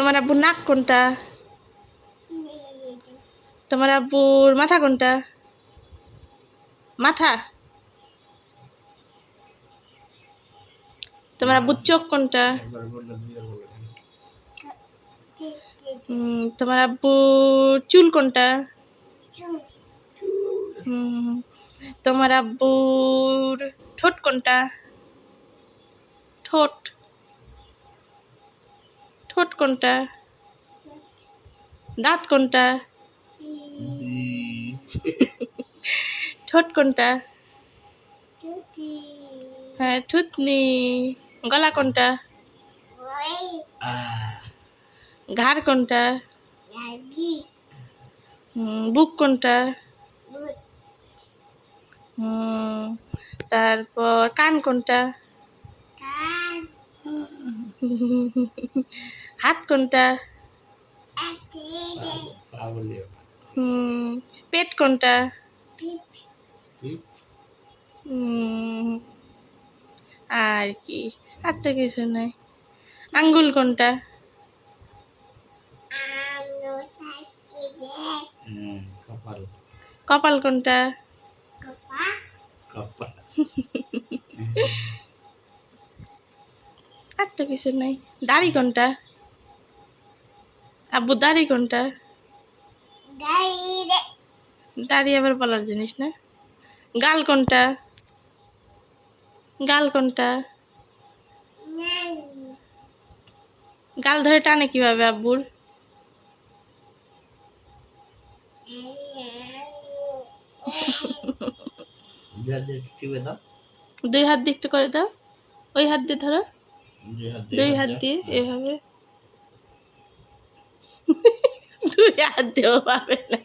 তোমার আব্বুর নাক কোনটা? তোমার আব্বুর মাথা কোনটা? মাথা? তোমার আব্বুর চোখ কোনটা? তোমার আব্বুর চুল কোনটা? তোমার আব্বুর ঠোঁট কোনটা? ঠোঁট। ঠোঁট কোনটা? দাঁত কোনটা? ঠোঁট কোনটা? হ্যাঁ থুতনি। গলা কোনটা? ঘাড় কোনটা? বুক কোনটা? তারপর কান কোনটা? হাত কোনটা? পেট কোনটা? আর কি? আর তো কিছু নাই। আঙ্গুল কোনটা? কপাল। কপাল কোনটা? কপাল। আর তো কিছু নাই। দাড়ি কোনটা? আব্বু দাড়ি কোনটা? দাড়ি আবার বলার জিনিস না। গাল কোনটা? গাল কোনটা? গাল ধরে টানে কীভাবে আব্বুর? দুই হাত দিয়ে একটু করে দাও। ওই হাত দিয়ে ধরো। দুই হাত দিয়ে এভাবে। দুই হাত দিয়েও পাবে না